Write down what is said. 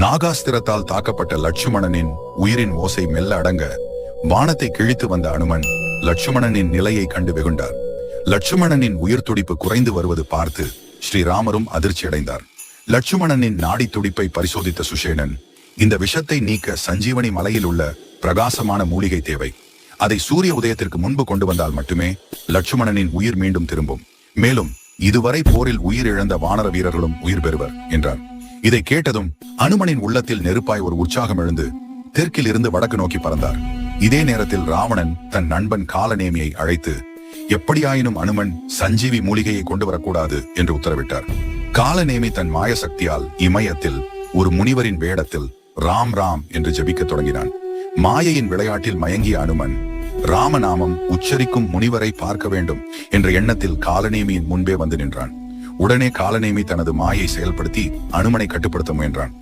நாகாஸ்திரத்தால் தாக்கப்பட்ட லட்சுமணனின் உயிரின் ஓசை மெல்ல அடங்க வானத்தை கிழித்து வந்த அனுமன் லட்சுமணனின் நிலையை கண்டு வெகுண்டார். லட்சுமணனின் உயிர் துடிப்பு குறைந்து வருவது பார்த்து ஸ்ரீராமரும் அதிர்ச்சி அடைந்தார். லட்சுமணனின் நாடி துடிப்பை பரிசோதித்த சுஷேணன் இந்த விஷத்தை நீக்க சஞ்சீவனி மலையில் உள்ள பிரகாசமான மூலிகை தேவை. அதை சூரிய உதயத்திற்கு முன்பு கொண்டு வந்தால் மட்டுமே லட்சுமணனின் உயிர் மீண்டும் திரும்பும். மேலும் இதுவரை போரில் உயிர் இழந்த வானர வீரர்களும் உயிர் பெறுவர் என்றார். இதை கேட்டதும் அனுமனின் உள்ளத்தில் நெருப்பாய் ஒரு உற்சாகம் எழுந்து தெற்கில் இருந்து வடக்கு நோக்கி பறந்தார். இதே நேரத்தில் ராவணன் தன் நண்பன் காலநேமியை அழைத்து எப்படியாயினும் அனுமன் சஞ்சீவி மூலிகையை கொண்டு வரக்கூடாது என்று உத்தரவிட்டார். காலநேமி தன் மாய சக்தியால் இமயத்தில் ஒரு முனிவரின் வேடத்தில் ராம் ராம் என்று ஜெபிக்கத் தொடங்கினான். மாயையின் விளையாட்டில் மயங்கிய அனுமன் ராமநாமம் உச்சரிக்கும் முனிவரை பார்க்க வேண்டும் என்ற எண்ணத்தில் காலநேமியின் முன்பே வந்து நின்றான். உடனே காலநேமி தனது மாயை செயல்படுத்தி அனுமனை கட்டுப்படுத்த முயன்றான்.